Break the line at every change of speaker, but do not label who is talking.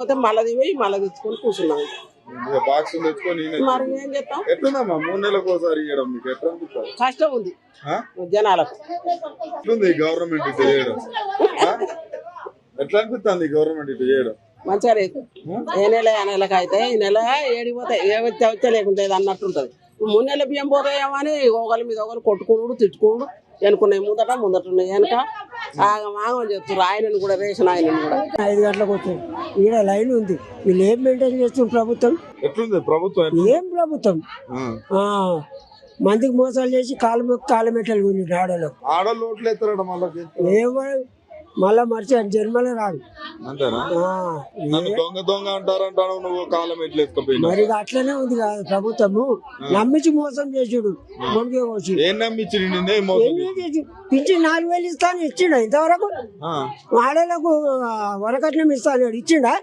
పోతే మళ్ళీ పోయి మళ్ళీ తెచ్చుకొని కూర్చున్నాం.
తెచ్చుకొని
మరి ఏం చేస్తాం?
ఎట్లుందమ్మా? మూడు నెలలకు ఒకసారి ఇవ్వడం మీకు ఎట్లా అనిపిస్తుంది?
కష్టం ఉంది.
ఆ?
జనాలకు.
ఎట్లుంది గవర్నమెంట్ ఇటు చేయడం? ఆ? ఎట్లా అనిపిస్తుంది గవర్నమెంట్ ఇటు చేయడం?
మంచిగా లేదు. ఏ నెల ఆ నెలకు అయితే ఈ నెల ఏడిపోతాయి ఏ వచ్చే వచ్చే లేకుంటే అన్నట్టు ఉంటుంది. మూడు నెలల బియ్యం పోతాయేమో అని ఒకరి మీద ఒకరు కొట్టుకున్నాడు తిట్టుకున్నాడు వెనుకున్నాయి ముందట ముందట ఉన్నాయి వెనక. ఆగం ఆగం చెప్తారు ఆయనను కూడా రేషన్ ఆయనను కూడా.
ఐదు గంటలకు వస్తుంది ఈడ లైన్ ఉంది. వీళ్ళు ఏం మెయింటైన్ చేస్తుంది ప్రభుత్వం?
ఎట్లుంది ప్రభుత్వం
ఏం ప్రభుత్వం?
ఆ.
మందికి మోసాలు చేసి కాలు కాలు మెట్టలు కొన్ని ఆడలో
ఆడోళ్ళు ఓట్లు ఎత్తారట మళ్ళీ
మళ్ళా మర్చి జన్మలే రాడు
అంతేనా?
ఆ,
నన్ను దొంగ దొంగ అంటారంటాను నువ్వు కాలం ఎట్లా ఎత్తుకపోయినా
మరి ఇక అట్లనే ఉంది కదా ప్రభుత్వము. నమ్మించి మోసం చేసాడు వచ్చి.
ఏం నిన్నే? మోసం
పింఛన్ నాలుగు వేలు ఇస్తాను ఇచ్చిండా ఇంతవరకు. ఆడలకు వరకట్నం ఇస్తాను ఇచ్చిండా?